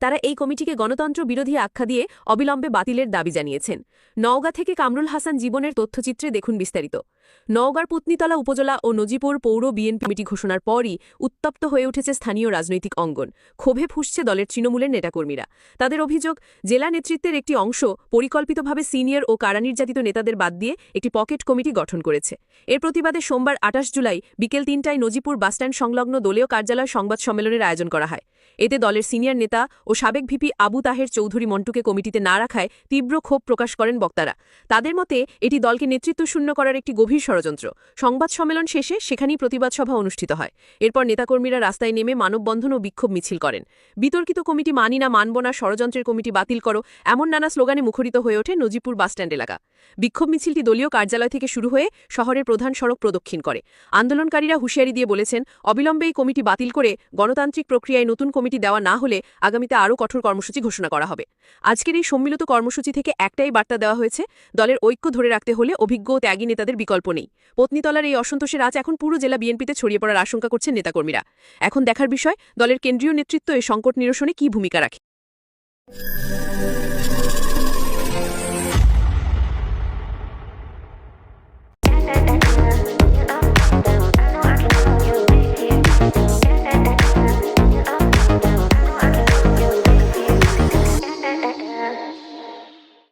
তারা এই কমিটিকে গণতন্ত্র বিরোধী আখ্যা দিয়ে অবিলম্বে বাতিলের দাবি জানিয়েছেন। নওগাঁ থেকে কামরুল হাসান জীবনের তথ্যচিত্রে দেখুন বিস্তারিত। নওগাঁর পুতনিতলা উপজেলা ও নজিপুর পৌর বিএনপি কমিটি ঘোষণার পরই উত্তপ্ত হয়ে উঠেছে স্থানীয় রাজনৈতিক অঙ্গন। ক্ষোভে ফুসছে দলের তৃণমূলের নেতাকর্মীরা। তাদের অভিযোগ, জেলা নেতৃত্বের একটি অংশ পরিকল্পিতভাবে সিনিয়র ও কারা নির্যাতিত নেতাদের বাদ দিয়ে একটি পকেট কমিটি গঠন করেছে। এর প্রতিবাদে সোমবার আটাশ জুলাই বিকেল তিনটায় নজিপুর বাসস্ট্যান্ড সংলগ্ন দলীয় কার্যালয় সংবাদ সম্মেলনের আয়োজন করা হয়। এতে দলের সিনিয়র নেতা ও সাবেক ভিপি আবু তাহের চৌধুরী মন্টুকে কমিটিতে না রাখায় তীব্র ক্ষোভ প্রকাশ করেন বক্তারা। তাদের মতে, এটি দলকে নেতৃত্ব শূন্য করার একটি গভীর ষড়যন্ত্র। সংবাদ সম্মেলন শেষে সেখানেই প্রতিবাদ সভা অনুষ্ঠিত হয়। এরপর নেতাকর্মীরা রাস্তায় নেমে মানববন্ধন ও বিক্ষোভ মিছিল করেন। বিতর্কিত কমিটি মানি না, মানব না, ষড়যন্ত্রের কমিটি বাতিল করো, এমন নানা স্লোগানে মুখরিত হয়ে ওঠে নজিপুর বাসস্ট্যান্ড এলাকা। বিক্ষোভ মিছিলটি দলীয় কার্যালয় থেকে শুরু হয়ে শহরের প্রধান সড়ক প্রদক্ষিণ করে। আন্দোলনকারীরা হুঁশিয়ারি দিয়ে বলেছেন, অবিলম্বে এই কমিটি বাতিল করে গণতান্ত্রিক প্রক্রিয়ায় নতুন কমিটি দেওয়া না হলে আগামীতে আরও কঠোর কর্মসূচি ঘোষণা করা হবে। আজকের এই সম্মিলিত কর্মসূচি থেকে একটাই বার্তা দেওয়া হয়েছে, দলের ঐক্য ধরে রাখতে হলে অভিজ্ঞ ত্যাগী নেতাদের বিকল্প নেই। পত্নীতলার এই অসন্তোষের আজ এখন পুরো জেলা বিএনপিতে ছড়িয়ে পড়ার আশঙ্কা করছেন নেতাকর্মীরা। এখন দেখার বিষয়, দলের কেন্দ্রীয় নেতৃত্ব এই সংকট নিরসনে কী ভূমিকা রাখে?